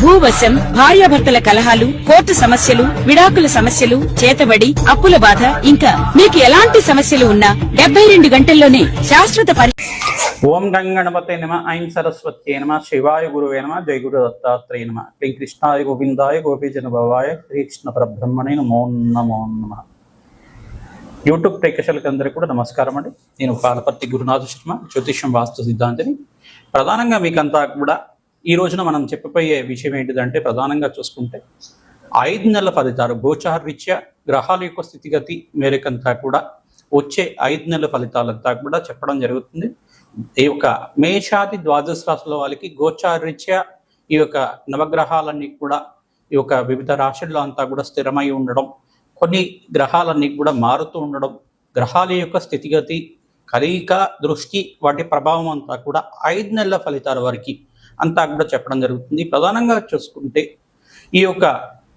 భూవశం భార్యాభర్తల కలహాలు కోర్టు సమస్యలు విడాకుల సమస్యలు చేతబడి అప్పుల బాధ ఇంకా మీకు ఎలాంటి సమస్యలు ఉన్నా డెబ్బై రెండు గంటల్లోనే శాశ్వత పరి ఓం గం నమ ఐం సరస్వత్యే నమ శివాయ గురువే నమ జయ గురు దత్తాత్రేయ నమ. శ్రీ కృష్ణాయ గోవిందాయ గోపీజన భవాయ శ్రీకృష్ణ పరబ్రహ్మణే నమో నమో నమ. యూట్యూబ్ ప్రేక్షకులకి అందరికీ కూడా నమస్కారం అండి. నేను పాలపర్తి గురునాథ శర్మ జ్యోతిష్యం వాస్తు సిద్ధాంతిని. ప్రధానంగా మీకంతా కూడా ఈ రోజున మనం చెప్పబోయే విషయం ఏంటిదంటే ప్రధానంగా చూసుకుంటే ఐదు నెలల ఫలితాలు గోచార రీత్యా గ్రహాల యొక్క స్థితిగతి మేరకంతా కూడా వచ్చే ఐదు నెలల ఫలితాలంతా కూడా చెప్పడం జరుగుతుంది. ఈ యొక్క మేషాది ద్వాదశ రాశుల వాళ్ళకి గోచార రీత్యా ఈ యొక్క నవగ్రహాలన్నీ కూడా ఈ యొక్క వివిధ రాశుల్లో అంతా కూడా స్థిరమై ఉండడం కొన్ని గ్రహాలన్నీ కూడా మారుతూ ఉండడం గ్రహాల యొక్క స్థితిగతి కలయిక దృష్టి వాటి ప్రభావం అంతా కూడా ఐదు నెలల ఫలితాల వరకు అంతా కూడా చెప్పడం జరుగుతుంది. ప్రధానంగా చూసుకుంటే ఈ యొక్క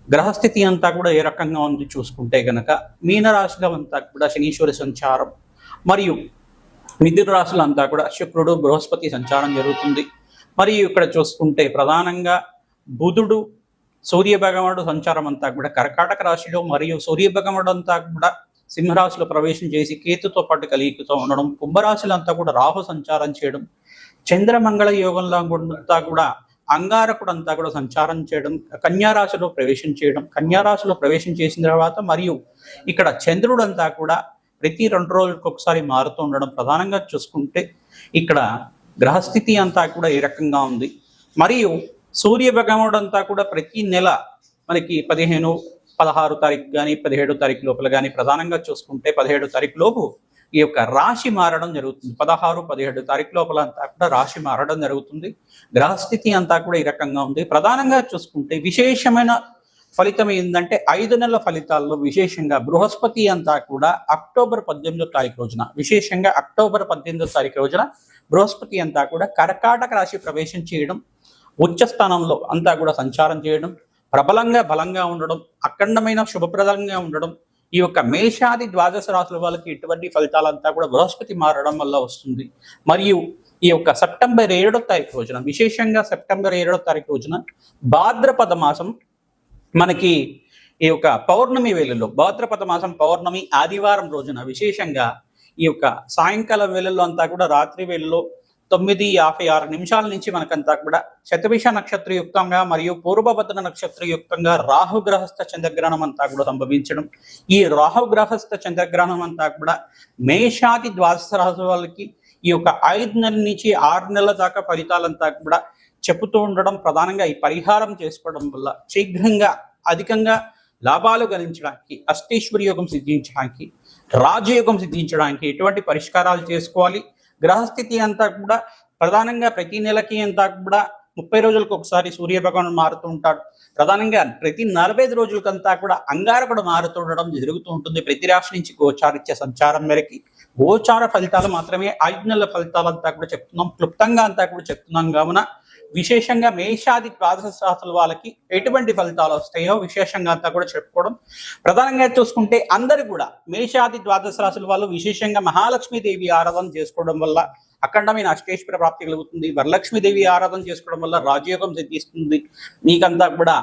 గ్రహస్థితి అంతా కూడా ఏ రకంగా ఉంది చూసుకుంటే గనక మీనరాశిలో అంతా కూడా శనీశ్వరి సంచారం మరియు మిథున రాశులు అంతా కూడా శుక్రుడు బృహస్పతి సంచారం జరుగుతుంది. మరియు ఇక్కడ చూసుకుంటే ప్రధానంగా బుధుడు సూర్య భగవానుడు సంచారం అంతా కూడా కర్కాటక రాశిలో మరియు సూర్య భగవానుడు అంతా కూడా సింహరాశిలో ప్రవేశం చేసి కేతుతో పాటు కలిగితో ఉండడం కుంభరాశులు అంతా కూడా రాహు సంచారం చేయడం చంద్రమంగళ యోగంలో అంతా కూడా అంగారకుడు అంతా కూడా సంచారం చేయడం కన్యారాశిలో ప్రవేశం చేయడం కన్యారాశిలో ప్రవేశం చేసిన తర్వాత మరియు ఇక్కడ చంద్రుడు అంతా కూడా ప్రతి రెండు రోజులకు ఒకసారి మారుతూ ఉండడం ప్రధానంగా చూసుకుంటే ఇక్కడ గ్రహస్థితి అంతా కూడా ఏ రకంగా ఉంది. మరియు సూర్య భగవానుడు అంతా కూడా ప్రతి నెల మనకి పదిహేను పదహారు తారీఖు కానీ పదిహేడు తారీఖు లోపల కానీ ప్రధానంగా చూసుకుంటే పదిహేడు తారీఖు లోపు ఈ యొక్క రాశి మారడం జరుగుతుంది. పదహారు పదిహేడు తారీఖు లోపల అంతా కూడా రాశి మారడం జరుగుతుంది. గ్రహస్థితి అంతా కూడా ఈ రకంగా ఉంది. ప్రధానంగా చూసుకుంటే విశేషమైన ఫలితం ఏంటంటే ఐదు నెలల ఫలితాల్లో విశేషంగా బృహస్పతి అంతా కూడా అక్టోబర్ పద్దెనిమిదో తారీఖు రోజున విశేషంగా అక్టోబర్ పద్దెనిమిదో తారీఖు రోజున బృహస్పతి అంతా కూడా కర్కాటక రాశి ప్రవేశం చేయడం ఉచ్చ స్థానంలో అంతా కూడా సంచారం చేయడం ప్రబలంగా బలంగా ఉండడం అఖండమైన శుభప్రదంగా ఉండడం ఈ యొక్క మేషాది ద్వాదశ రాశుల వాళ్ళకి ఇటువంటి ఫలితాలంతా కూడా బృహస్పతి మారడం వల్ల వస్తుంది. మరియు ఈ యొక్క సెప్టెంబర్ ఏడో తారీఖు రోజున విశేషంగా సెప్టెంబర్ ఏడో తారీఖు రోజున భాద్రపద మాసం మనకి ఈ యొక్క పౌర్ణమి వేళల్లో భాద్రపద మాసం పౌర్ణమి ఆదివారం రోజున విశేషంగా ఈ యొక్క సాయంకాలం వేళల్లో అంతా కూడా రాత్రి వేళల్లో తొమ్మిది యాభై ఆరు నిమిషాల నుంచి మనకంతా కూడా శతభిష నక్షత్రయుక్తంగా మరియు పూర్వభద్ర నక్షత్రయుక్తంగా రాహుగ్రహస్థ చంద్రగ్రహణం అంతా కూడా సంభవించడం. ఈ రాహుగ్రహస్థ చంద్రగ్రహణం అంతా కూడా మేషాది ద్వాదశ రాశి వాళ్ళకి ఈ యొక్క ఐదు నెలల నుంచి ఆరు నెలల దాకా ఫలితాలంతా కూడా చెబుతూ ఉండడం ప్రధానంగా ఈ పరిహారం చేసుకోవడం వల్ల శీఘ్రంగా అధికంగా లాభాలు గణించడానికి అష్టేశ్వరి యోగం సిద్ధించడానికి రాజయోగం సిద్ధించడానికి ఎటువంటి పరిష్కారాలు చేసుకోవాలి? గ్రహస్థితి అంతా కూడా ప్రధానంగా ప్రతి నెలకి అంతా కూడా ముప్పై రోజులకు ఒకసారి సూర్య భగవానుడు మారుతూ ఉంటాడు. ప్రధానంగా ప్రతి నలభై ఐదు రోజులకంతా కూడా అంగారకుడు మారుతూ ఉండడం జరుగుతూ ఉంటుంది. ప్రతి రాశి నుంచి గోచారిచ్చే సంచారం మేరకి గోచార ఫలితాలు మాత్రమే ఐదు నెలల ఫలితాలంతా కూడా చెప్తున్నాం. క్లుప్తంగా అంతా కూడా చెప్తున్నాం. కావున విశేషంగా మేషాది ద్వాదశ రాశుల వాళ్ళకి ఎటువంటి ఫలితాలు వస్తాయో విశేషంగా అంతా కూడా చెప్పుకోవడం. ప్రధానంగా చూసుకుంటే అందరు కూడా మేషాది ద్వాదశ రాశుల వాళ్ళు విశేషంగా మహాలక్ష్మీదేవి ఆరాధన చేసుకోవడం వల్ల అఖండమైన అష్టేశ్వర ప్రాప్తి కలుగుతుంది. వరలక్ష్మీదేవి ఆరాధన చేసుకోవడం వల్ల రాజయోగం సిద్ధిస్తుంది. మీకంతా కూడా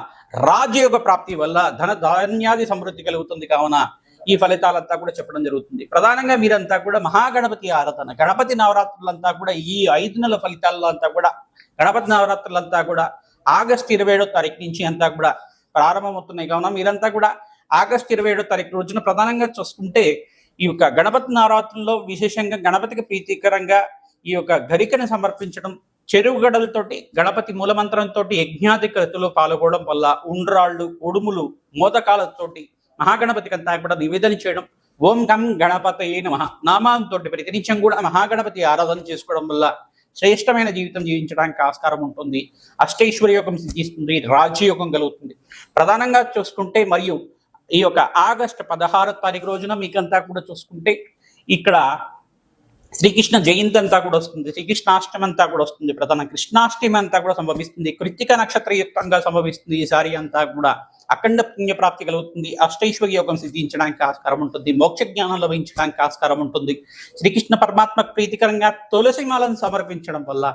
రాజయోగ ప్రాప్తి వల్ల ధన ధాన్యాది సమృద్ధి కలుగుతుంది కావున ఈ ఫలితాలంతా కూడా చెప్పడం జరుగుతుంది. ప్రధానంగా మీరంతా కూడా మహాగణపతి ఆరాధన గణపతి నవరాత్రులంతా కూడా ఈ ఐదు నెలల ఫలితాల్లో అంతా కూడా గణపతి నవరాత్రులంతా కూడా ఆగస్టు ఇరవై ఏడో తారీఖు నుంచి అంతా కూడా ప్రారంభమవుతున్నాయి. కావున మీరంతా కూడా ఆగస్టు ఇరవై ఏడో తారీఖు రోజున ప్రధానంగా చూసుకుంటే ఈ యొక్క గణపతి నవరాత్రుల్లో విశేషంగా గణపతికి ప్రీతికరంగా ఈ యొక్క గరికను సమర్పించడం చెరువు గడలతోటి గణపతి మూలమంత్రంతో యజ్ఞాది కృతులు పాల్గొనడం వల్ల ఉండ్రాళ్ళు ఉడుములు మోదకాలతోటి మహాగణపతికి అంతా కూడా నివేదన చేయడం ఓం గం గణపతయే నమ నామాంతో ప్రతినిత్యం కూడా మహాగణపతి ఆరాధన చేసుకోవడం వల్ల శ్రేష్టమైన జీవితం జీవించడానికి ఆస్కారం ఉంటుంది. అష్టైశ్వర్య యోగం సిద్ధిస్తుంది. రాజ్యయోగం కలుగుతుంది. ప్రధానంగా చూసుకుంటే మరియు ఈ యొక్క ఆగస్టు పదహారో తారీఖు రోజున మీకంతా కూడా చూసుకుంటే ఇక్కడ శ్రీకృష్ణ జయంతి అంతా కూడా వస్తుంది. శ్రీకృష్ణాష్టమి అంతా కూడా వస్తుంది. ప్రధాన కృష్ణాష్టమి అంతా కూడా సంభవిస్తుంది. కృత్తిక నక్షత్రయుక్తంగా సంభవిస్తుంది. ఈసారి అంతా కూడా అఖండ పుణ్యప్రాప్తి కలుగుతుంది. అష్టైశ్వర్య యోగం సిద్ధించడానికి ఆస్కారం ఉంటుంది. మోక్ష జ్ఞానం లభించడానికి ఆస్కారం ఉంటుంది. శ్రీకృష్ణ పరమాత్మ ప్రీతికరంగా తులసి మాలను సమర్పించడం వల్ల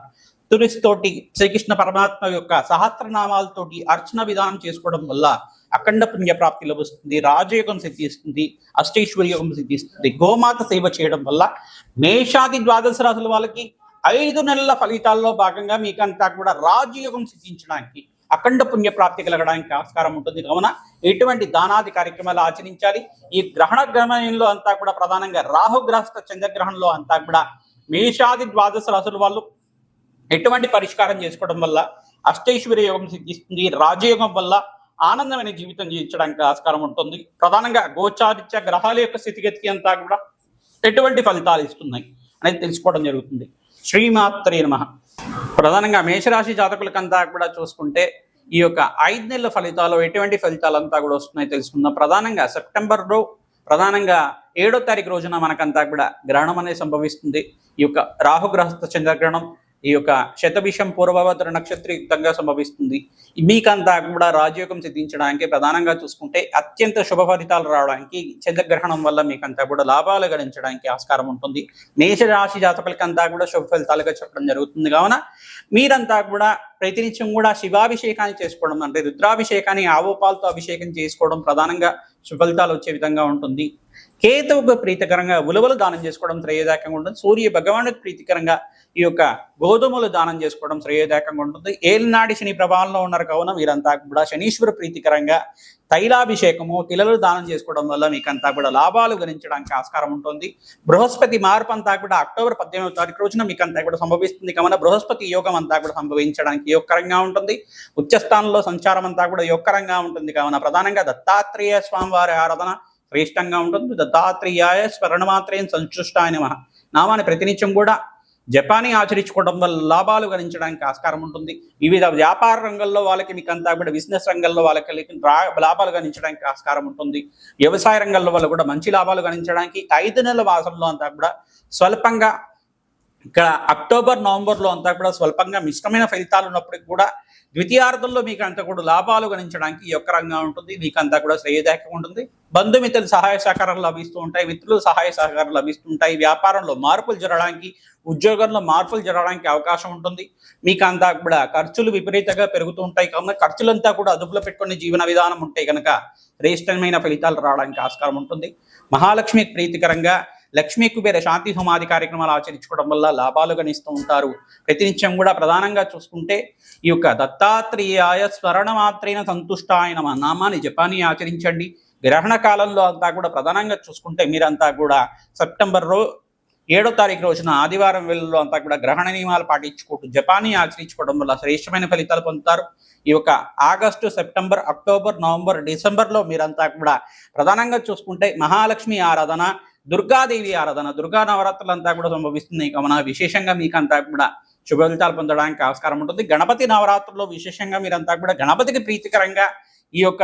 తులసితోటి శ్రీకృష్ణ పరమాత్మ యొక్క సహస్రనామాలతోటి అర్చన విధానం చేసుకోవడం వల్ల అఖండ పుణ్య ప్రాప్తి లభిస్తుంది రాజయోగం సిద్ధిస్తుంది అష్టైశ్వర్యోగం సిద్ధిస్తుంది. గోమాత సేవ చేయడం వల్ల మేషాది ద్వాదశ రాసుల వాళ్ళకి ఐదు నెలల ఫలితాల్లో భాగంగా మీకంతా కూడా రాజయోగం సిద్ధించడానికి అఖండ పుణ్య ప్రాప్తి కలగడానికి ఆస్కారం ఉంటుంది. కావున ఎటువంటి దానాది కార్యక్రమాలు ఆచరించాలి? ఈ గ్రహణ గ్రహణంలో అంతా కూడా ప్రధానంగా రాహుగ్రస్త చంద్రగ్రహణంలో అంతా కూడా మేషాది ద్వాదశ రాసుల వాళ్ళు ఎటువంటి పరిష్కారం చేసుకోవడం వల్ల అష్టైశ్వర్య యోగం సిద్ధిస్తుంది రాజయోగం వల్ల ఆనందమైన జీవితం జీవించడానికి ఆస్కారం ఉంటుంది. ప్రధానంగా గోచారిత్య గ్రహాల యొక్క స్థితిగతికి అంతా కూడా ఎటువంటి ఫలితాలు ఇస్తున్నాయి అనేది తెలుసుకోవడం జరుగుతుంది. శ్రీమాత్రే నమ. ప్రధానంగా మేషరాశి జాతకులకంతా కూడా చూసుకుంటే ఈ యొక్క ఐదు నెలల ఫలితాలు ఎటువంటి ఫలితాలు అంతా కూడా వస్తున్నాయి తెలుసుకుందాం. ప్రధానంగా సెప్టెంబర్లో ప్రధానంగా ఏడో తారీఖు రోజున మనకంతా కూడా గ్రహణం అనేది సంభవిస్తుంది. ఈ యొక్క రాహుగ్రహస్థ చంద్రగ్రహణం ఈ యొక్క శతభిషం పూర్వభద్ర నక్షత్రయుక్తంగా సంభవిస్తుంది. మీకంతా కూడా రాజయోగం సిద్ధించడానికి ప్రధానంగా చూసుకుంటే అత్యంత శుభ ఫలితాలు రావడానికి చంద్రగ్రహణం వల్ల మీకంతా కూడా లాభాలు గడించడానికి ఆస్కారం ఉంటుంది. మేష రాశి జాతకులకంతా కూడా శుభ ఫలితాలుగా చెప్పడం జరుగుతుంది. కావున మీరంతా కూడా ప్రతినిత్యం కూడా శివాభిషేకాన్ని చేసుకోవడం అంటే రుద్రాభిషేకాన్ని ఆవోపాలతో అభిషేకం చేసుకోవడం ప్రధానంగా సుఫలితాలు వచ్చే విధంగా ఉంటుంది. కేతువుకు ప్రీతికరంగా ఉలవలు దానం చేసుకోవడం శ్రేయదాయకంగా ఉంటుంది. సూర్య భగవానుడికి ప్రీతికరంగా ఈ యొక్క గోధుమలు దానం చేసుకోవడం శ్రేయదాయకంగా ఉంటుంది. ఏలినాడి శని ప్రభావంలో ఉన్నారు కావున మీరంతా కూడా శనీశ్వర ప్రీతికరంగా తైలాభిషేకము తిలలు దానం చేసుకోవడం వల్ల మీకంతా కూడా లాభాలు గణించడానికి ఆస్కారం ఉంటుంది. బృహస్పతి మార్పు అంతా కూడా అక్టోబర్ పద్దెనిమిదవ తారీఖు రోజున మీకంతా కూడా సంభవిస్తుంది. కావున బృహస్పతి యోగం అంతా కూడా సంభవించడానికి యోగకరంగా ఉంటుంది. ఉచ్చస్థానంలో సంచారం అంతా కూడా యోగకరంగా ఉంటుంది. కావున ప్రధానంగా దత్తాత్రేయ స్వామివారి ఆరాధన శ్రేష్టంగా ఉంటుంది. దత్తాత్రేయాయ స్మరణమాత్రేయం సంచుష్టాయ నమః. నామాన్ని ప్రతినిత్యం కూడా జపానీ ఆచరించుకోవడం వల్ల లాభాలు గణించడానికి ఆస్కారం ఉంటుంది. వివిధ వ్యాపార రంగంలో వాళ్ళకి మీకు అంతా కూడా బిజినెస్ రంగంలో వాళ్ళకి లాభాలు గణించడానికి ఆస్కారం ఉంటుంది. వ్యవసాయ రంగంలో వాళ్ళు కూడా మంచి లాభాలు గణించడానికి ఐదు నెలల మాసంలో అంతా కూడా స్వల్పంగా ఇక్కడ అక్టోబర్ నవంబర్లో అంతా కూడా స్వల్పంగా మిశ్రమైన ఫలితాలు ఉన్నప్పటికీ కూడా ద్వితీయార్థంలో మీకు అంతా కూడా లాభాలు గణించడానికి యొక్క రంగంగా ఉంటుంది. మీకు అంతా కూడా శ్రేయదాయకంగా ఉంటుంది. బంధుమిత్రులు సహాయ సహకారాలు లభిస్తూ ఉంటాయి. మిత్రులు సహాయ సహకారాలు లభిస్తుంటాయి వ్యాపారంలో మార్పులు జరగడానికి ఉద్యోగంలో మార్పులు జరగడానికి అవకాశం ఉంటుంది. మీకు అంతా కూడా ఖర్చులు విపరీతంగా పెరుగుతూ ఉంటాయి. కావున ఖర్చులంతా కూడా అదుపులో పెట్టుకునే జీవన విధానం ఉంటే కనుక శ్రేష్టమైన ఫలితాలు రావడానికి ఆస్కారం ఉంటుంది. మహాలక్ష్మి ప్రీతికరంగా లక్ష్మీ కుబేర శాంతి హోమాది కార్యక్రమాలు ఆచరించుకోవడం వల్ల లాభాలు గణిస్తూ ఉంటారు. ప్రతినిత్యం కూడా ప్రధానంగా చూసుకుంటే ఈ యొక్క దత్తాత్రేయాయ స్మరణ మాత్రైన అయిన మా నామాన్ని జపాన్ని ఆచరించండి. గ్రహణ కాలంలో అంతా కూడా ప్రధానంగా చూసుకుంటే మీరంతా కూడా సెప్టెంబర్ రో ఏడో తారీఖు రోజున ఆదివారం వేళల్లో అంతా కూడా గ్రహణ నియమాలు పాటించుకుంటూ జపాన్ని ఆచరించుకోవడం వల్ల శ్రేష్టమైన ఫలితాలు పొందుతారు. ఈ యొక్క ఆగస్టు సెప్టెంబర్ అక్టోబర్ నవంబర్ డిసెంబర్లో మీరంతా కూడా ప్రధానంగా చూసుకుంటే మహాలక్ష్మి ఆరాధన దుర్గాదేవి ఆరాధన దుర్గా నవరాత్రులు అంతా కూడా సంభవిస్తుంది. మన విశేషంగా మీకంతా కూడా శుభఫలితాలు పొందడానికి ఆస్కారం ఉంటుంది. గణపతి నవరాత్రుల్లో విశేషంగా మీరంతా కూడా గణపతికి ప్రీతికరంగా ఈ యొక్క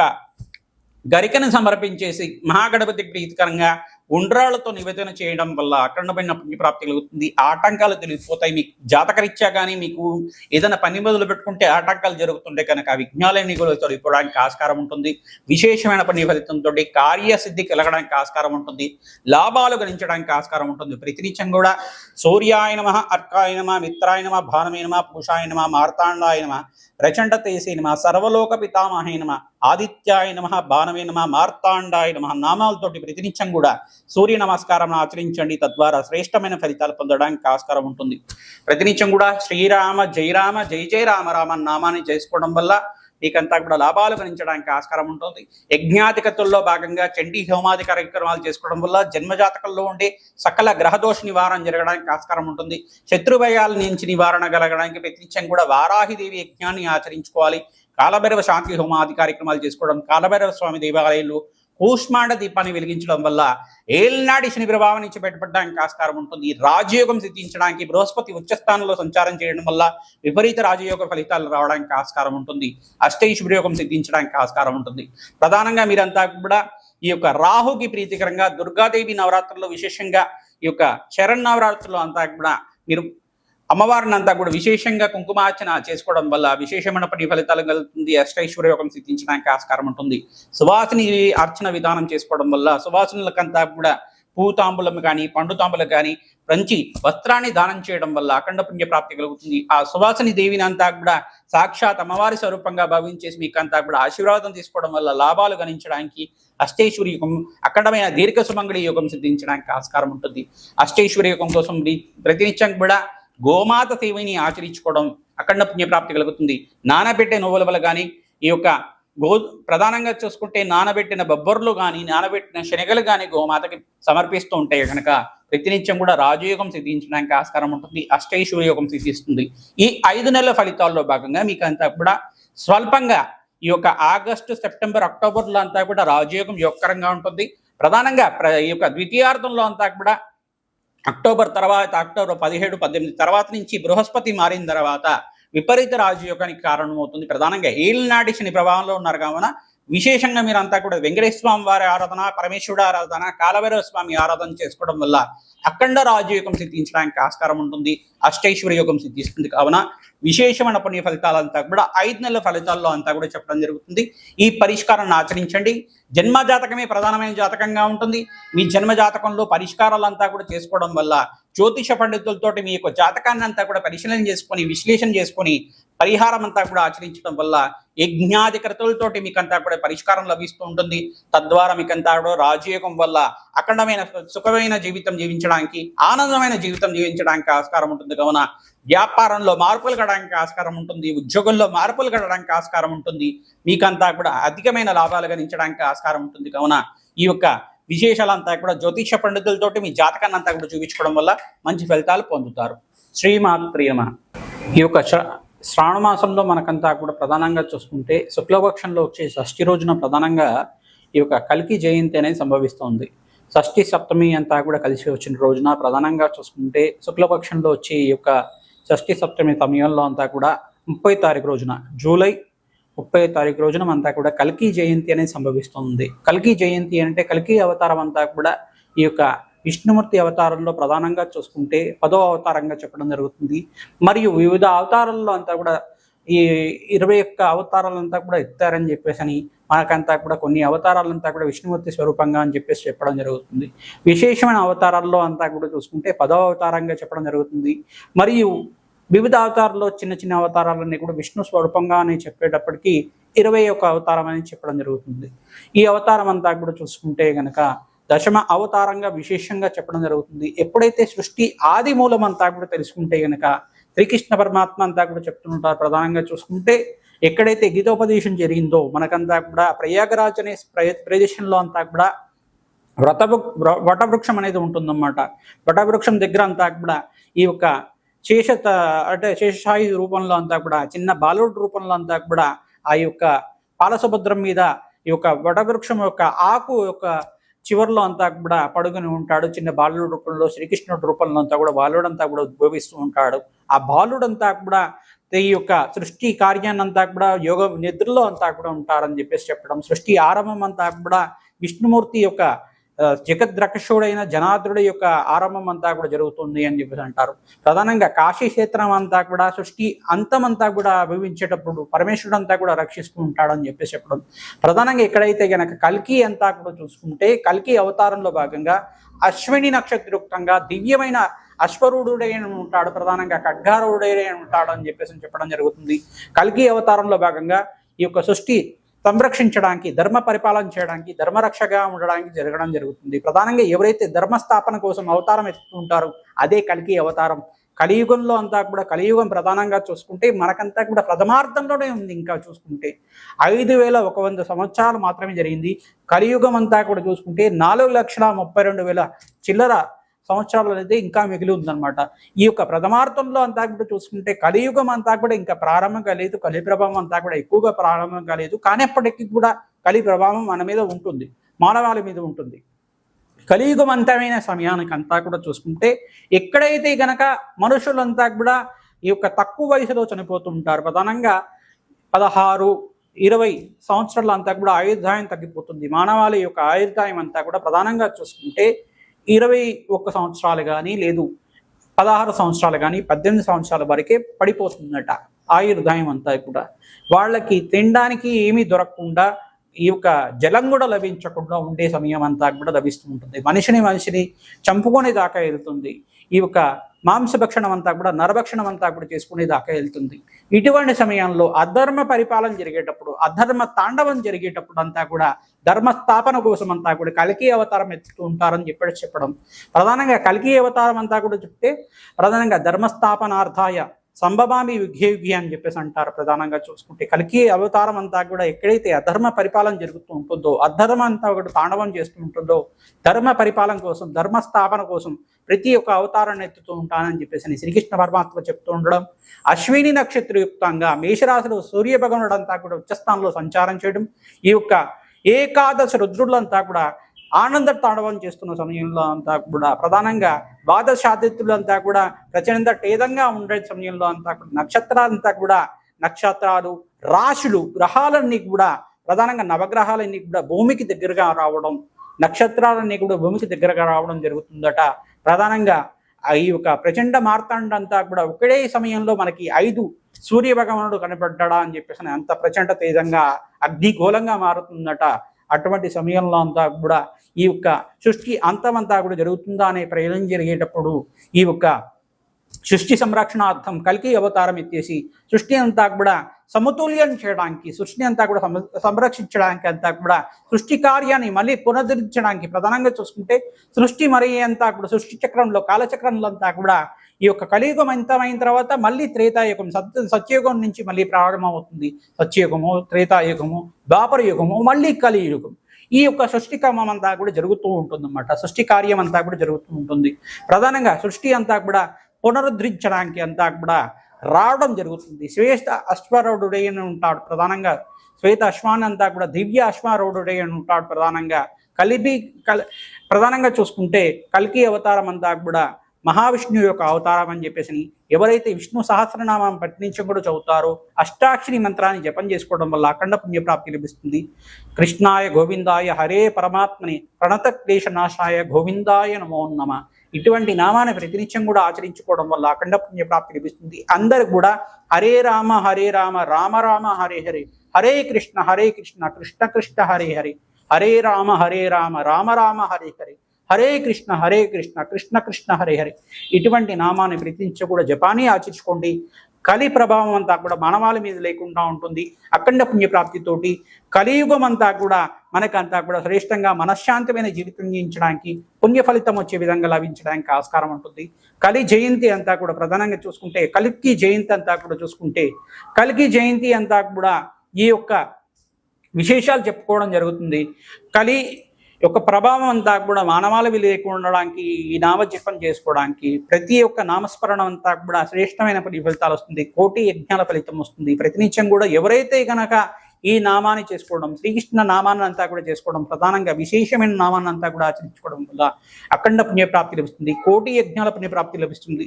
గరికను సమర్పించేసి మహాగణపతికి ప్రీతికరంగా ఉండ్రాళ్ళతో నివేదన చేయడం వల్ల అఖండమైన పుణ్యప్రాప్తి కలుగుతుంది. ఆటంకాలు తెలిసిపోతాయి. మీకు జాతకరీత్యా కానీ మీకు ఏదైనా పని మొదలు పెట్టుకుంటే ఆటంకాలు జరుగుతుంటే కనుక ఆ విఘ్నాలన్నీ కూడా తొలగిపోవడానికి ఆస్కారం ఉంటుంది. విశేషమైన పని ఫలితంతో కార్యసిద్ధి కలగడానికి ఆస్కారం ఉంటుంది. లాభాలు గణించడానికి ఆస్కారం ఉంటుంది. ప్రతినిత్యం కూడా సూర్యాయనమ అర్కాయనమా మిత్రాయనమా భానమైనమా పురుషాయనమా మార్తాండాయనమా రచండతే నమ సర్వలోక పితామహే నమ ఆదిత్యాయ నమ బాణవే నమ మార్తాండాయ నమ నామాలతోటి ప్రతినిత్యం కూడా సూర్య నమస్కారం ఆచరించండి. తద్వారా శ్రేష్టమైన ఫలితాలు పొందడానికి ఆస్కారం ఉంటుంది. ప్రతినిత్యం కూడా శ్రీరామ జై రామ జై జై రామ రామ నామాన్ని చేసుకోవడం వల్ల మీకంతా కూడా లాభాలు గణించడానికి ఆస్కారం ఉంటుంది. యజ్ఞాధికతుల్లో భాగంగా చండీ హోమాది కార్యక్రమాలు చేసుకోవడం వల్ల జన్మజాతకంలో ఉండే సకల గ్రహదోష నివారణ జరగడానికి ఆస్కారం ఉంటుంది. శత్రుభయాల నుంచి నివారణ కలగడానికి ప్రతినిత్యం కూడా వారాహిదేవి యజ్ఞాన్ని ఆచరించుకోవాలి. కాలభైరవ శాంతి హోమాది కార్యక్రమాలు చేసుకోవడం కాలభైరవ స్వామి దేవాలయాలు కూష్మాండ దీపాన్ని వెలిగించడం వల్ల ఏల్నాడి శని ప్రభావం నుంచి బయటపడడానికి ఆస్కారం ఉంటుంది. రాజయోగం సిద్ధించడానికి బృహస్పతి ఉచ్చస్థానంలో సంచారం చేయడం వల్ల విపరీత రాజయోగ ఫలితాలు రావడానికి ఆస్కారం ఉంటుంది. అష్టైశ్వర్యోగం యోగం సిద్ధించడానికి ఆస్కారం ఉంటుంది. ప్రధానంగా మీరంతా కూడా ఈ యొక్క రాహుకి ప్రీతికరంగా దుర్గాదేవి నవరాత్రుల్లో విశేషంగా ఈ యొక్క శరణ్ నవరాత్రుల్లో అంతా కూడా మీరు అమ్మవారిని అంతా కూడా విశేషంగా కుంకుమార్చన చేసుకోవడం వల్ల విశేషమైన పని ఫలితాలు కలుగుతుంది. అష్టైశ్వర్య యోగం సిద్ధించడానికి ఆస్కారం ఉంటుంది. సువాసిని అర్చన విధానం చేసుకోవడం వల్ల సువాసనలకంతా కూడా పూతాంబులం కానీ పండు తాంబులం కానీ మంచి వస్త్రాన్ని దానం చేయడం వల్ల అఖండ పుణ్య ప్రాప్తి కలుగుతుంది. ఆ సువాసిని దేవిని అంతా కూడా సాక్షాత్ అమ్మవారి స్వరూపంగా భావించేసి మీకు అంతా కూడా ఆశీర్వాదం తీసుకోవడం వల్ల లాభాలు గణించడానికి అష్టైశ్వర్య యుగం అఖండమైన దీర్ఘ సుమంగళి యోగం సిద్ధించడానికి ఆస్కారం ఉంటుంది. అష్టైశ్వర్య యుగం కోసం ప్రతినిత్యం కూడా గోమాత సేవని ఆచరించుకోవడం అఖండ పుణ్యప్రాప్తి కలుగుతుంది. నానబెట్టే నువ్వుల వల్ల కానీ ఈ యొక్క గో ప్రధానంగా చూసుకుంటే నానబెట్టిన బొబ్బర్లు కానీ నానబెట్టిన శనగలు కానీ గోమాతకి సమర్పిస్తూ ఉంటాయి కనుక ప్రతినిత్యం కూడా రాజయోగం సిద్ధించడానికి ఆస్కారం ఉంటుంది అష్టైశ్వర యోగం సిద్ధిస్తుంది. ఈ ఐదు నెలల ఫలితాల్లో భాగంగా మీకు అంతా కూడా స్వల్పంగా ఈ యొక్క ఆగస్టు సెప్టెంబర్ అక్టోబర్లో అంతా కూడా రాజయోగం యోగకరంగా ఉంటుంది. ప్రధానంగా ప్ర- ఈ యొక్క ద్వితీయార్థంలో అంతా కూడా అక్టోబర్ తర్వాత అక్టోబర్ పదిహేడు పద్దెనిమిది తర్వాత నుంచి బృహస్పతి మారిన తర్వాత విపరీత రాజయోగానికి కారణమవుతుంది. ప్రధానంగా ఏలినాటి శని ప్రభావంలో ఉన్నారు. కావున విశేషంగా మీరంతా కూడా వెంకటేశ్వర స్వామి వారి ఆరాధన పరమేశ్వరుడు ఆరాధన కాలభైరవ స్వామి ఆరాధన చేసుకోవడం వల్ల అఖండ రాజయోగం సిద్ధించడానికి ఆస్కారం ఉంటుంది అష్టైశ్వర్య యోగం సిద్ధిస్తుంది. కావున విశేషమైన పుణ్య ఫలితాలంతా కూడా ఐదు నెలల ఫలితాల్లో అంతా కూడా చెప్పడం జరుగుతుంది. ఈ పరిష్కారాన్ని ఆచరించండి. జన్మ జాతకమే ప్రధానమైన జాతకంగా ఉంటుంది. మీ జన్మ జాతకంలో పరిష్కారాలంతా కూడా చేసుకోవడం వల్ల జ్యోతిష పండితులతోటి మీ యొక్క జాతకాన్ని అంతా కూడా పరిశీలన చేసుకొని విశ్లేషణ చేసుకొని పరిహారం అంతా కూడా ఆచరించడం వల్ల యజ్ఞాధికృతులతోటి మీకంతా కూడా పరిష్కారం లభిస్తూ ఉంటుంది. తద్వారా మీకంతా కూడా రాజయోగం వల్ల అఖండమైన సుఖమైన జీవితం జీవించడానికి ఆనందమైన జీవితం జీవించడానికి ఆస్కారం ఉంటుంది. కావున వ్యాపారంలో మార్పులు కడడానికి ఆస్కారం ఉంటుంది ఉద్యోగంలో మార్పులు కడడానికి ఆస్కారం ఉంటుంది మీకంతా కూడా అధికమైన లాభాలు గణించడానికి ఆస్కారం ఉంటుంది. కావున ఈ యొక్క విశేషాలంతా కూడా జ్యోతిష పండితులతోటి మీ జాతకాన్ని అంతా కూడా చూపించుకోవడం వల్ల మంచి ఫలితాలు పొందుతారు. శ్రీమాత్రియమ ఈ యొక్క శ్రావణమాసంలో శ్రావణ మాసంలో మనకంతా కూడా ప్రధానంగా చూసుకుంటే శుక్లపక్షంలో వచ్చే షష్ఠి రోజున ప్రధానంగా ఈ యొక్క కలికి జయంతి అనేది సంభవిస్తుంది. షష్ఠి సప్తమి అంతా కూడా కలిసి వచ్చిన రోజున ప్రధానంగా చూసుకుంటే శుక్లపక్షంలో వచ్చే ఈ యొక్క షష్ఠి సప్తమి సమయంలో అంతా కూడా ముప్పై తారీఖు రోజున జూలై ముప్పై తారీఖు రోజున అంతా కూడా కల్కి జయంతి అనేది సంభవిస్తుంది. కల్కి జయంతి అంటే కల్కి అవతారం అంతా కూడా ఈ యొక్క విష్ణుమూర్తి అవతారంలో ప్రధానంగా చూసుకుంటే పదో అవతారంగా చెప్పడం జరుగుతుంది. మరియు వివిధ అవతారాల్లో అంతా కూడా ఈ ఇరవై ఒక్క అవతారాలంతా కూడా ఎత్తారని చెప్పేసి అని మనకంతా కూడా కొన్ని అవతారాలంతా కూడా విష్ణుమూర్తి స్వరూపంగా అని చెప్పేసి చెప్పడం జరుగుతుంది. విశేషమైన అవతారాల్లో అంతా కూడా చూసుకుంటే పదో అవతారంగా చెప్పడం జరుగుతుంది. మరియు వివిధ అవతారాల్లో చిన్న చిన్న అవతారాలన్నీ కూడా విష్ణు స్వరూపంగా అని చెప్పేటప్పటికీ ఇరవై ఒక అవతారం అని చెప్పడం జరుగుతుంది. ఈ అవతారం అంతా కూడా చూసుకుంటే గనక దశమ అవతారంగా విశేషంగా చెప్పడం జరుగుతుంది. ఎప్పుడైతే సృష్టి ఆది మూలం అంతా కూడా తెలుసుకుంటే గనక శ్రీకృష్ణ పరమాత్మ అంతా కూడా చెప్తుంటారు. ప్రధానంగా చూసుకుంటే ఎక్కడైతే గీతోపదేశం జరిగిందో మనకంతా కూడా ప్రయాగరాజ్ అనే ప్రదేశంలో అంతా కూడా వ్రత వటవృక్షం అనేది ఉంటుందన్నమాట. వటవృక్షం దగ్గర అంతా కూడా ఈ యొక్క శేష అంటే శేషాయి రూపంలో అంతా కూడా చిన్న బాలుడు రూపంలో అంతా కూడా ఆ యొక్క పాలసముద్రం మీద ఈ యొక్క వటవృక్షం యొక్క ఆకు యొక్క చివరిలో అంతా కూడా పడుకుని ఉంటాడు. చిన్న బాలుడు రూపంలో శ్రీకృష్ణుడు రూపంలో అంతా కూడా బాలుడంతా కూడా ఉద్భవిస్తూ ఉంటాడు. ఆ బాలుడంతా కూడా ఈ యొక్క సృష్టి కార్యాన్ని అంతా కూడా యోగ నిద్రలో అంతా కూడా ఉంటారని చెప్పేసి చెప్పడం. సృష్టి ఆరంభం అంతా కూడా విష్ణుమూర్తి యొక్క జగద్రక్షుడైన జనార్దుడి యొక్క ఆరంభం అంతా కూడా జరుగుతుంది అని చెప్పేసి అంటారు. ప్రధానంగా కాశీ క్షేత్రం అంతా కూడా సృష్టి అంతమంతా కూడా అభివించేటప్పుడు పరమేశ్వరుడు అంతా కూడా రక్షిస్తూ ఉంటాడని చెప్పేసి చెప్పడం. ప్రధానంగా ఎక్కడైతే గనక కల్కి అంతా కూడా చూసుకుంటే కల్కి అవతారంలో భాగంగా అశ్విని నక్షత్రయుక్తంగా దివ్యమైన అశ్వరుడుడై ఉంటాడు ప్రధానంగా ఖడ్గారుడై ఉంటాడు అని చెప్పేసి చెప్పడం జరుగుతుంది. కల్కి అవతారంలో భాగంగా ఈ యొక్క సృష్టి సంరక్షించడానికి ధర్మ పరిపాలన చేయడానికి ధర్మరక్షగా ఉండడానికి జరగడం జరుగుతుంది. ప్రధానంగా ఎవరైతే ధర్మస్థాపన కోసం అవతారం ఎత్తుతుంటారో అదే కలికి అవతారం. కలియుగంలో అంతా కూడా కలియుగం ప్రధానంగా చూసుకుంటే మనకంతా కూడా ప్రథమార్థంలోనే ఉంది ఇంకా చూసుకుంటే. ఐదు వేల ఒక వంద సంవత్సరాలు మాత్రమే జరిగింది. కలియుగం అంతా కూడా చూసుకుంటే నాలుగు లక్షల ముప్పై రెండు వేల చిల్లర సంవత్సరాలు అనేది ఇంకా మిగిలి ఉందన్నమాట. ఈ యొక్క ప్రథమార్థంలో అంతా కూడా చూసుకుంటే కలియుగం అంతా కూడా ఇంకా ప్రారంభం కాలేదు. కలి ప్రభావం అంతా కూడా ఎక్కువగా ప్రారంభం కాలేదు. కానీ కూడా కలి ప్రభావం మన మీద ఉంటుంది. మానవాళి మీద ఉంటుంది. కలియుగమంతమైన సమయానికి అంతా కూడా చూసుకుంటే ఎక్కడైతే గనక మనుషులంతా కూడా ఈ యొక్క తక్కువ వయసులో చనిపోతుంటారు. ప్రధానంగా పదహారు ఇరవై సంవత్సరాల అంతా కూడా ఆయుర్దాయం తగ్గిపోతుంది. మానవాళి యొక్క ఆయుర్దాయం అంతా కూడా ప్రధానంగా చూసుకుంటే ఇరవై ఒక్క సంవత్సరాలు కానీ లేదు పదహారు సంవత్సరాలు కానీ పద్దెనిమిది సంవత్సరాల వరకే పడిపోతుందట ఆయుర్దాయం అంతా కూడా. వాళ్ళకి తినడానికి ఏమీ దొరకకుండా ఈ యొక్క జలం కూడా లభించకుండా ఉండే సమయం అంతా కూడా లభిస్తూ ఉంటుంది. మనిషిని మనిషిని చంపుకునే దాకా వెళ్తుంది. ఈ యొక్క మాంసభక్షణం అంతా కూడా నరభక్షణం అంతా కూడా చేసుకునే దాకా వెళ్తుంది. ఇటువంటి సమయంలో అధర్మ పరిపాలన జరిగేటప్పుడు అధర్మ తాండవం జరిగేటప్పుడు అంతా కూడా ధర్మస్థాపన కోసం అంతా కూడా కలికి అవతారం ఎత్తుతూ ఉంటారని చెప్పి చెప్పడం. ప్రధానంగా కలికి అవతారం అంతా కూడా చెప్తే ప్రధానంగా ధర్మస్థాపనార్థాయ సంభవామి యుగ్య యుగ్య అని చెప్పేసి అంటారు ప్రధానంగా చూసుకుంటే. కలికి అవతారం అంతా కూడా ఎక్కడైతే అధర్మ పరిపాలన జరుగుతూ ఉంటుందో అధర్మ అంతా కూడా తాండవం చేస్తూ ఉంటుందో ధర్మ పరిపాలన కోసం ధర్మ స్థాపన కోసం ప్రతి ఒక్క అవతారాన్ని ఎత్తుతూ ఉంటానని చెప్పేసి శ్రీకృష్ణ పరమాత్మ చెప్తూ ఉండడం. అశ్విని నక్షత్రయుక్తంగా మేషరాశిలో సూర్య భగవానుడు అంతా కూడా ఉచ్చస్థానంలో సంచారం చేయడం. ఈ యొక్క ఏకాదశ రుద్రులంతా కూడా ఆనంద తాండవం చేస్తున్న సమయంలో అంతా కూడా ప్రధానంగా ద్వాదశాదిత్యులంతా కూడా ప్రచండ టేదంగా ఉండే సమయంలో అంతా కూడా నక్షత్రాలంతా కూడా నక్షత్రాలు రాశులు గ్రహాలన్నీ కూడా ప్రధానంగా నవగ్రహాలన్నీ కూడా భూమికి దగ్గరగా రావడం నక్షత్రాలన్నీ కూడా భూమికి దగ్గరగా రావడం జరుగుతుందట. ప్రధానంగా ఈ యొక్క ప్రచండ మార్తాండంతా కూడా ఒకే సమయంలో మనకి ఐదు సూర్య భగవానుడు కనబడ్డా అని చెప్పేసి అంత ప్రచండ తేజంగా అగ్నిగోళంగా మారుతుందట. అటువంటి సమయంలో అంతా కూడా ఈ యొక్క సృష్టి అంతమంతా కూడా జరుగుతుందా అనే ప్రయోజనం జరిగేటప్పుడు ఈ యొక్క సృష్టి సంరక్షణార్థం కలికి అవతారం ఎత్తేసి సృష్టి అంతా కూడా సమతుల్యం చేయడానికి సృష్టి అంతా కూడా సంరక్షించడానికి అంతా కూడా సృష్టి కార్యాన్ని మళ్ళీ పునరుద్ధరించడానికి ప్రధానంగా చూసుకుంటే సృష్టి మరి అంతా కూడా సృష్టి చక్రంలో కాలచక్రంలో అంతా కూడా ఈ యొక్క కలియుగం అంతమైన తర్వాత మళ్ళీ త్రేతాయుగం సత్య సత్యయుగం నుంచి మళ్ళీ ప్రారంభమవుతుంది. సత్యయుగము త్రేతాయుగము ద్వాపర యుగము మళ్ళీ కలియుగం. ఈ యొక్క సృష్టి క్రమం అంతా కూడా జరుగుతూ ఉంటుంది అన్నమాట సృష్టి కార్యం అంతా కూడా జరుగుతూ ఉంటుంది. ప్రధానంగా సృష్టి అంతా కూడా పునరుద్ధరించడానికి అంతా కూడా రావడం జరుగుతుంది. శ్వేత అశ్వారూఢుడే అని ఉంటాడు ప్రధానంగా. శ్వేత అశ్వాన్ని అంతా కూడా దివ్య అశ్వారూఢుడే అని ఉంటాడు ప్రధానంగా. కలిపి కల్ ప్రధానంగా చూసుకుంటే కల్కి అవతారం అంతా కూడా మహావిష్ణువు యొక్క అవతారం అని చెప్పేసి ఎవరైతే విష్ణు సహస్రనామం పఠించడం కూడా చదువుతారో అష్టాక్షరి మంత్రాన్ని జపం చేసుకోవడం వల్ల అఖండ పుణ్యప్రాప్తి లభిస్తుంది. కృష్ణాయ గోవిందాయ హరే పరమాత్మని ప్రణత క్లేశనాశాయ గోవిందాయ నమో నమ. ఇటువంటి నామాన్ని ప్రతినిత్యం కూడా ఆచరించుకోవడం వల్ల అఖండ పుణ్యప్రాప్తి లభిస్తుంది. అందరు కూడా హరే రామ హరే రామ రామ రామ హరే హరే హరే కృష్ణ హరే కృష్ణ కృష్ణ కృష్ణ హరే హరే హరే రామ హరే రామ రామ రామ హరే హరే హరే కృష్ణ హరే కృష్ణ కృష్ణ కృష్ణ హరే హరే. ఇటువంటి నామాన్ని ప్రతినిత్యం కూడా జపాన్ని ఆచరించుకోండి. కలి ప్రభావం అంతా కూడా మానవాళి మీద లేకుండా ఉంటుంది. అఖండ పుణ్యప్రాప్తితోటి కలియుగం అంతా కూడా మనకంతా కూడా శ్రేష్టంగా మనశ్శాంతమైన జీవితం జీవించడానికి పుణ్య ఫలితం వచ్చే విధంగా లభించడానికి ఆస్కారం ఉంటుంది. కలి జయంతి అంతా కూడా ప్రధానంగా చూసుకుంటే కలికి జయంతి అంతా కూడా చూసుకుంటే కలికి జయంతి అంతా కూడా ఈ యొక్క విశేషాలు చెప్పుకోవడం జరుగుతుంది. కలి యొక్క ప్రభావం అంతా కూడా మానవాళి లేకుండా ఉండడానికి ఈ నామజపం చేసుకోవడానికి ప్రతి ఒక్క నామస్మరణ అంతా కూడా శ్రేష్టమైన ఫలితాలు వస్తుంది. కోటి యజ్ఞాల ఫలితం వస్తుంది. ప్రతినిత్యం కూడా ఎవరైతే గనక ఈ నామాన్ని చేసుకోవడం శ్రీకృష్ణ నామాన్ని అంతా కూడా చేసుకోవడం ప్రధానంగా విశేషమైన నామాన్ని అంతా కూడా ఆచరించుకోవడం వల్ల అఖండ పుణ్యప్రాప్తి లభిస్తుంది. కోటి యజ్ఞాల పుణ్యప్రాప్తి లభిస్తుంది.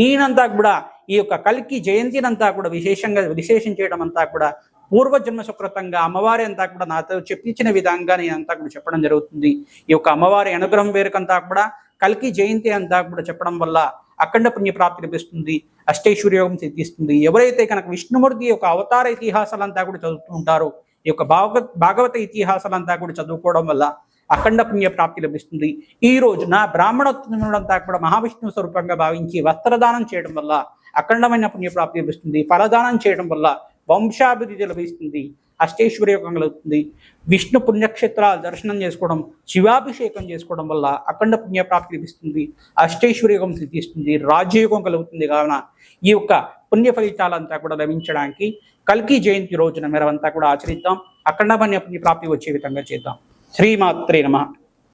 నేనంతా కూడా ఈ యొక్క కలికి జయంతినంతా కూడా విశేషంగా విశేషం చేయడం అంతా కూడా పూర్వజన్మ సుకృతంగా అమ్మవారి అంతా కూడా నాతో చెప్పించిన విధంగా నేను అంతా కూడా చెప్పడం జరుగుతుంది. ఈ యొక్క అమ్మవారి అనుగ్రహం వేరుకంతా కూడా కలికి జయంతి అంతా కూడా చెప్పడం వల్ల అఖండ పుణ్య ప్రాప్తి లభిస్తుంది అష్టైశ్వర్యోగం సిద్ధిస్తుంది. ఎవరైతే కనుక విష్ణుమూర్తి యొక్క అవతార ఇతిహాసాలంతా కూడా చదువుతూ ఉంటారో ఈ యొక్క భాగవత భాగవత ఇతిహాసాలంతా కూడా చదువుకోవడం వల్ల అఖండ పుణ్య ప్రాప్తి లభిస్తుంది. ఈ రోజున బ్రాహ్మణోత్తములంతా కూడా మహావిష్ణువు స్వరూపంగా భావించి వస్త్రదానం చేయడం వల్ల అఖండమైన పుణ్య ప్రాప్తి లభిస్తుంది. ఫలదానం చేయడం వల్ల వంశాభివృద్ధి లభిస్తుంది అష్టైశ్వర్యోగం కలుగుతుంది. విష్ణు పుణ్యక్షేత్రాలు దర్శనం చేసుకోవడం శివాభిషేకం చేసుకోవడం వల్ల అఖండ పుణ్య ప్రాప్తి లభిస్తుంది అష్టైశ్వర్యోగం సిద్ధిస్తుంది రాజయోగం కలుగుతుంది కావున ఈ యొక్క పుణ్య ఫలితాలంతా కూడా లభించడానికి కల్కి జయంతి రోజున మేరవంతా కూడా ఆచరిద్దాం అఖండమైన పుణ్య ప్రాప్తి వచ్చే విధంగా చేద్దాం. శ్రీమాత్రే నమ.